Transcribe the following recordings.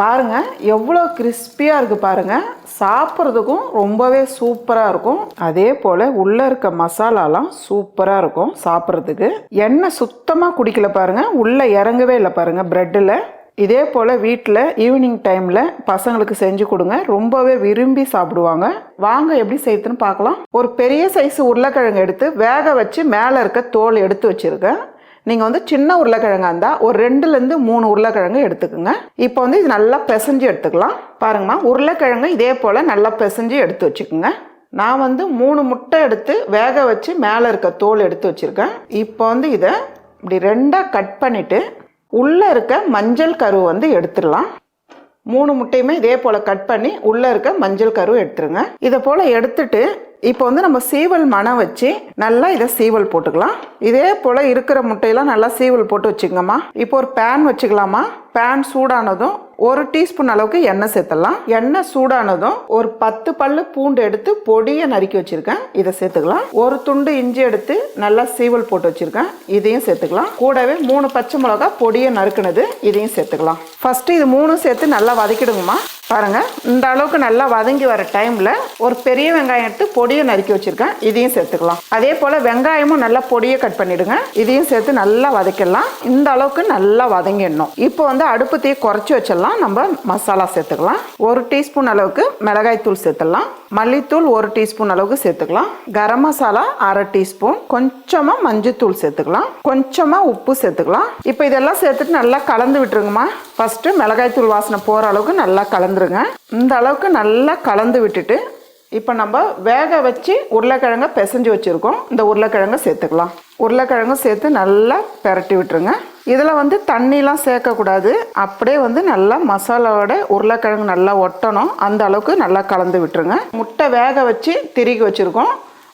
பாருங்க எவ்வளோ கிறிஸ்பியாக இருக்குது பாருங்க. சாப்பிட்றதுக்கும் ரொம்பவே சூப்பராக இருக்கும். அதே போல் உள்ளே இருக்க மசாலாலாம் சூப்பராக இருக்கும் சாப்பிட்றதுக்கு. எண்ணெய் சுத்தமாக குடிக்கல பாருங்க. உள்ளே இறங்கவே இல்லை பாருங்க ப்ரெட்டில் இதே போல் வீட்டில் ஈவினிங் டைமில் பசங்களுக்கு செஞ்சு கொடுங்க. ரொம்பவே விரும்பி சாப்பிடுவாங்க. வாங்க எப்படி செய்யுதுன்னு பார்க்கலாம். ஒரு பெரிய சைஸ் உருளைக்கிழங்கு எடுத்து வேக வச்சு மேலே இருக்க தோல் எடுத்து வச்சுருக்கேன். நீங்கள் வந்து சின்ன உருளைக்கிழங்கா இருந்தால் ஒரு ரெண்டுலேருந்து மூணு உருளைக்கிழங்கு எடுத்துக்கோங்க. இப்போ வந்து இது நல்லா பிசைஞ்சு எடுத்துக்கலாம். பாருங்கம்மா உருளைக்கிழங்கு இதே போல் நல்லா பிசைஞ்சு எடுத்து வச்சுக்கோங்க. நான் வந்து மூணு முட்டை எடுத்து வேக வச்சு மேலே இருக்க தோல் எடுத்து வச்சுருக்கேன். இப்போ வந்து இதை இப்படி ரெண்டாக கட் பண்ணிவிட்டு உள்ளே இருக்க மஞ்சள் கருவை வந்து எடுத்துடலாம். மூணு முட்டையுமே இதே போல் கட் பண்ணி உள்ளே இருக்க மஞ்சள் கரு எடுத்துருங்க. இதை போல் எடுத்துட்டு இப்போ வந்து நம்ம சீவல் மணம் வச்சு நல்லா இதை சீவல் போட்டுக்கலாம். இதே போல் இருக்கிற முட்டையெல்லாம் நல்லா சீவல் போட்டு வச்சுக்கோங்கம்மா. இப்போ ஒரு பேன் வச்சுக்கலாமா? பேன் சூடானதும் ஒரு டீஸ்பூன் அளவுக்கு எண்ணெய் சேர்த்துடலாம். எண்ணெய் சூடானதும் ஒரு பத்து பல்லு பூண்டு எடுத்து பொடியை நறுக்கி வச்சிருக்கேன். இதை சேர்த்துக்கலாம். ஒரு துண்டு இஞ்சி எடுத்து நல்லா சீவல் போட்டு வச்சிருக்கேன். இதையும் சேர்த்துக்கலாம். கூடவே மூணு பச்சை மிளகா பொடியை நறுக்குனது. இதையும் சேர்த்துக்கலாம். ஃபர்ஸ்ட் இது மூணும் சேர்த்து நல்லா வதக்கிடுங்கம்மா. பாருங்கள் இந்த அளவுக்கு நல்லா வதங்கி வர டைமில் ஒரு பெரிய வெங்காயம் எடுத்து பொடியை நறுக்கி வச்சிருக்கேன். இதையும் சேர்த்துக்கலாம். அதே போல் வெங்காயமும் நல்லா பொடியை கட் பண்ணிவிடுங்க இதையும் சேர்த்து நல்லா வதக்கிடலாம். இந்த அளவுக்கு நல்லா வதங்கிடணும். இப்போ வந்து அடுப்பு தீ குறைச்சி வச்சிடலாம். நம்ம மசாலா சேர்த்துக்கலாம். ஒரு டீஸ்பூன் அளவுக்கு மிளகாய் தூள் சேர்த்துடலாம். மல்லித்தூள் ஒரு டீஸ்பூன் அளவுக்கு சேர்த்துக்கலாம். கரம் மசாலா அரை டீஸ்பூன். கொஞ்சமா மஞ்சத்தூள் சேர்த்துக்கலாம். கொஞ்சமாக உப்பு சேர்த்துக்கலாம். இப்போ இதெல்லாம் சேர்த்துட்டு நல்லா கலந்து விட்டுருங்கம்மா. ஃபஸ்ட்டு மிளகாய்த்தூள் வாசனை போகிற அளவுக்கு நல்லா கலந்துருங்க. இந்த அளவுக்கு நல்லா கலந்து விட்டுட்டு இப்போ நம்ம வேக வச்சு உருளைக்கிழங்க பிசைஞ்சு வச்சுருக்கோம். இந்த உருளைக்கிழங்க சேர்த்துக்கலாம். உருளைக்கிழங்கு சேர்த்து நல்லா பெரட்டி விட்டுருங்க. இதில் வந்து தண்ணிலாம் சேர்க்கக்கூடாது. அப்படியே வந்து நல்லா மசாலாவோட உருளைக்கிழங்கு நல்லா ஒட்டணும். அந்த அளவுக்கு நல்லா கலந்து விட்டுருங்க. முட்டை வேக வச்சு திருகி வச்சுருக்கோம்.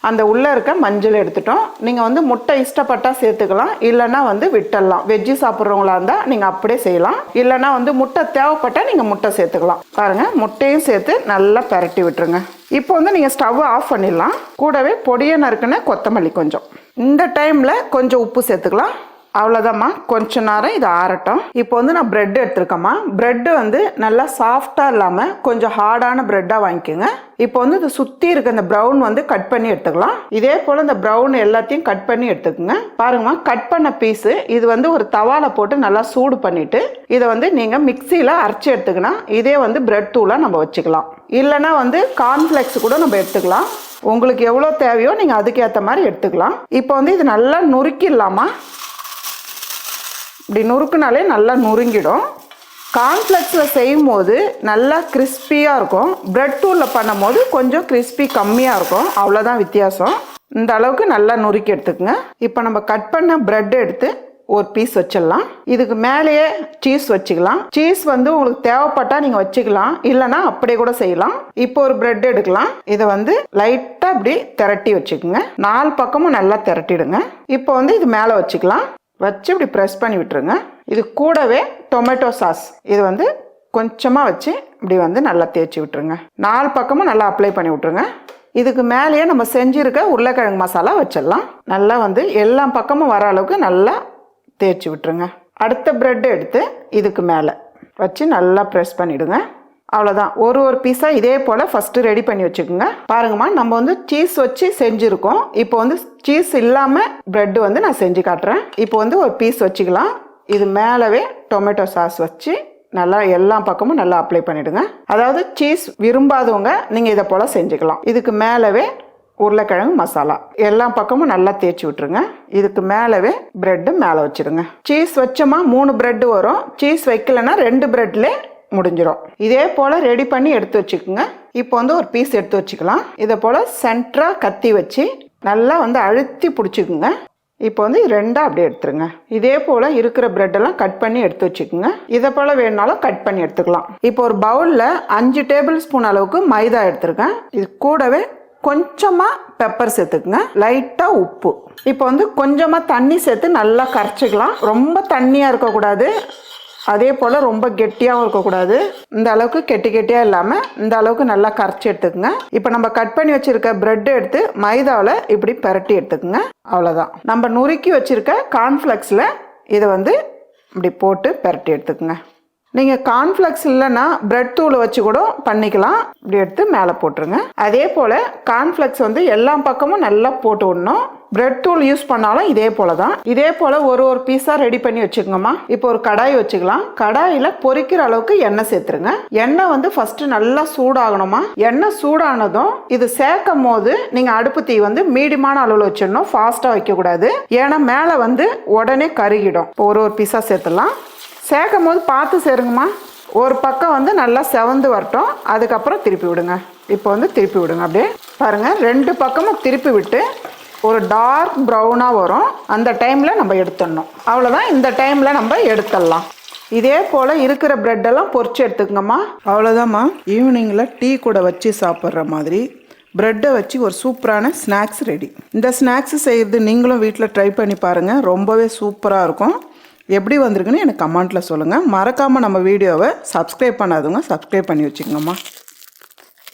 அந்த உள்ளே இருக்க மஞ்சள் எடுத்துட்டோம். நீங்கள் வந்து முட்டை இஷ்டப்பட்டால் சேர்த்துக்கலாம். இல்லைன்னா வந்து விட்டுடலாம். வெஜ்ஜு சாப்பிட்றவங்களா இருந்தால் நீங்கள் அப்படியே செய்யலாம். இல்லைன்னா வந்து முட்டை தேவைப்பட்டால் நீங்கள் முட்டை சேர்த்துக்கலாம். பாருங்கள் முட்டையும் சேர்த்து நல்லா பரட்டி விட்டுருங்க. இப்போ வந்து நீங்கள் ஸ்டவ் ஆஃப் பண்ணிடலாம். கூடவே பொடியை நறுக்குன்னு கொத்தமல்லி கொஞ்சம். இந்த டைமில் கொஞ்சம் உப்பு சேர்த்துக்கலாம். அவ்வளோதாம்மா கொஞ்ச நேரம் இது ஆறட்டும். இப்போ வந்து நான் ப்ரெட் எடுத்திருக்கேம்மா. ப்ரெட்டு வந்து நல்லா சாஃப்டாக இல்லாமல் கொஞ்சம் ஹார்டான ப்ரெட்டாக வாங்கிக்கோங்க. இப்போ வந்து இது சுற்றி இருக்க இந்த ப்ரௌன் வந்து கட் பண்ணி எடுத்துக்கலாம். இதே போல் இந்த ப்ரௌன் எல்லாத்தையும் கட் பண்ணி எடுத்துக்கோங்க. பாருங்கம்மா கட் பண்ண பீஸு இது வந்து ஒரு தவால போட்டு நல்லா சூடு பண்ணிவிட்டு இதை வந்து நீங்கள் மிக்சியில் அரைச்சி எடுத்துக்கினா இதே வந்து ப்ரெட் தூளாக நம்ம வச்சுக்கலாம். இல்லைன்னா வந்து கார்ன்ஃப்ளெக்ஸ் கூட நம்ம எடுத்துக்கலாம். உங்களுக்கு எவ்வளோ தேவையோ நீங்கள் அதுக்கேற்ற மாதிரி எடுத்துக்கலாம். இப்போ வந்து இது நல்லா நுறுக்கிடலாமா இப்படி நுறுக்குனாலே நல்லா நுறுங்கிடும். கார்ன்ஃப்ளெக்ஸில் செய்யும் போது நல்லா கிறிஸ்பியாக இருக்கும். ப்ரெட் டூலில் பண்ணும் போது கொஞ்சம் கிறிஸ்பி கம்மியாக இருக்கும். அவ்வளோதான் வித்தியாசம். இந்த அளவுக்கு நல்லா நுறுக்கி எடுத்துக்கோங்க. இப்போ நம்ம கட் பண்ண ப்ரெட் எடுத்து ஒரு பீஸ் வச்சிடலாம். இதுக்கு மேலேயே சீஸ் வச்சுக்கலாம். சீஸ் வந்து உங்களுக்கு தேவைப்பட்டால் நீங்கள் வச்சுக்கலாம். இல்லைன்னா அப்படியே கூட செய்யலாம். இப்போ ஒரு பிரெட் எடுக்கலாம். இதை வந்து லைட்டாக அப்படி திரட்டி வச்சுக்கோங்க. நாலு பக்கமும் நல்லா திரட்டிடுங்க. இப்போ வந்து இது மேலே வச்சுக்கலாம். வச்சு இப்படி ப்ரெஸ் பண்ணி விட்டுருங்க. இது கூடவே டொமேட்டோ சாஸ் இது வந்து கொஞ்சமாக வச்சு இப்படி வந்து நல்லா தேய்ச்சி விட்டுருங்க. நாலு பக்கமும் நல்லா அப்ளை பண்ணி விட்டுருங்க. இதுக்கு மேலேயே நம்ம செஞ்சுருக்க உருளைக்கிழங்கு மசாலா வச்சிடலாம். நல்லா வந்து எல்லா பக்கமும் வர அளவுக்கு நல்லா தேய்ச்சி விட்டுருங்க. அடுத்த ப்ரெட் எடுத்து இதுக்கு மேலே வச்சு நல்லா ப்ரெஸ் பண்ணிவிடுங்க அவ்வளோதான் ஒரு ஒரு பீஸாக இதே போல் ஃபஸ்ட்டு ரெடி பண்ணி வச்சுக்கோங்க. பாருங்கம்மா நம்ம வந்து சீஸ் வச்சு செஞ்சுருக்கோம். இப்போ வந்து சீஸ் இல்லாமல் ப்ரெட்டு வந்து நான் செஞ்சு காட்டுறேன். இப்போ வந்து ஒரு பீஸ் வச்சுக்கலாம். இது மேலவே டொமேட்டோ சாஸ் வச்சு நல்லா எல்லா பக்கமும் நல்லா அப்ளை பண்ணிவிடுங்க அதாவது சீஸ் விரும்பாதவங்க நீங்கள் இதை போல் செஞ்சுக்கலாம். இதுக்கு மேலவே உருளைக்கிழங்கு மசாலா. எல்லா பக்கமும் நல்லா தேய்ச்சி விட்டுருங்க. இதுக்கு மேலவே ப்ரெட்டு மேலே வச்சிடுங்க சீஸ் வச்சோமா மூணு ப்ரெட்டு வரும். சீஸ் வைக்கலன்னா ரெண்டு ப்ரெட்லேயே முடிஞ்சிடும் இதே போல் ரெடி பண்ணி எடுத்து வச்சுக்கோங்க. இப்போ வந்து ஒரு பீஸ் எடுத்து வச்சுக்கலாம். இதை போல் சென்டராக கத்தி வச்சு நல்லா வந்து அழுத்தி பிடிச்சிக்குங்க. இப்போ வந்து ரெண்டாக அப்படியே எடுத்துருங்க. இதே போல் இருக்கிற ப்ரெட்டெல்லாம் கட் பண்ணி எடுத்து வச்சுக்கோங்க. இதை போல் வேணுனாலும் கட் பண்ணி எடுத்துக்கலாம். இப்போ ஒரு பவுலில் அஞ்சு டேபிள் ஸ்பூன் அளவுக்கு மைதா எடுத்துருக்கேன். இது கூடவே கொஞ்சமாக பெப்பர் சேர்த்துக்குங்க. லைட்டாக உப்பு. இப்போ வந்து கொஞ்சமாக தண்ணி சேர்த்து நல்லா கரைச்சிக்கலாம். ரொம்ப தண்ணியாக இருக்கக்கூடாது. அதே போல் ரொம்ப கெட்டியாகவும் இருக்கக்கூடாது. இந்த அளவுக்கு கெட்டி கெட்டியாக இல்லாமல் இந்த அளவுக்கு நல்லா கரைச்சி எடுத்துக்கோங்க. இப்போ நம்ம கட் பண்ணி வச்சுருக்க ப்ரெட் எடுத்து மைதாவில் இப்படி பரட்டி எடுத்துக்கோங்க. அவ்வளோதான் நம்ம நுறுக்கி வச்சுருக்க கார்ன்ஃப்ளெக்ஸில் இதை வந்து இப்படி போட்டு பரட்டி எடுத்துக்கோங்க. நீங்கள் கார்ன்ஃப்ளெக்ஸ் இல்லைன்னா பிரெட் தூள் வச்சு கூட பண்ணிக்கலாம். இப்படி எடுத்து மேலே போட்டுருங்க. அதே போல் கார்ன்ஃப்ளெக்ஸ் வந்து எல்லா பக்கமும் நல்லா போட்டு விடணும். பிரெட் தூள் யூஸ் பண்ணாலும் இதே போல தான் இதே போல் ஒரு ஒரு பீஸாக ரெடி பண்ணி வச்சுக்கோங்கம்மா. இப்போ ஒரு கடாய் வச்சுக்கலாம். கடாயில் பொறிக்கிற அளவுக்கு எண்ணெய் சேர்த்துருங்க. எண்ணெய் வந்து ஃபஸ்ட்டு நல்லா சூடாகணுமா எண்ணெய் சூடானதும் இது சேர்க்கும் போது நீங்கள் அடுப்பு தீ வந்து மீடியமான அளவில் வச்சிடணும். ஃபாஸ்ட்டாக வைக்கக்கூடாது ஏன்னா மேலே வந்து உடனே கருகிடும். இப்போ ஒரு ஒரு பீஸாக சேர்த்துடலாம். சேர்க்கும் போது பார்த்து சேருங்கம்மா. ஒரு பக்கம் வந்து நல்லா செவந்து வரட்டும். அதுக்கப்புறம் திருப்பி விடுங்க. இப்போ வந்து திருப்பி விடுங்க அப்படியே. பாருங்கள் ரெண்டு பக்கமும் திருப்பி விட்டு ஒரு டார்க் ப்ரௌனாக வரும். அந்த டைமில் நம்ம எடுத்துடணும். அவ்வளோதான் இந்த டைமில் நம்ம எடுத்துடலாம். இதே போல் இருக்கிற ப்ரெட்டெல்லாம் பொறிச்சு எடுத்துக்கங்கம்மா. அவ்வளோதாம்மா ஈவினிங்கில் டீ கூட வச்சு சாப்பிட்ற மாதிரி ப்ரெட்டை வச்சு ஒரு சூப்பரான ஸ்நாக்ஸ் ரெடி இந்த ஸ்நாக்ஸ் செய்கிறது நீங்களும் வீட்டில் ட்ரை பண்ணி பாருங்கள் ரொம்பவே சூப்பராக இருக்கும். எப்படி வந்திருக்குன்னு எனக்கு கமெண்ட்டில் சொல்லுங்கள் மறக்காமல் நம்ம வீடியோவை சப்ஸ்கிரைப் பண்ணாதவங்க சப்ஸ்கிரைப் பண்ணி வச்சுக்கோங்கம்மா.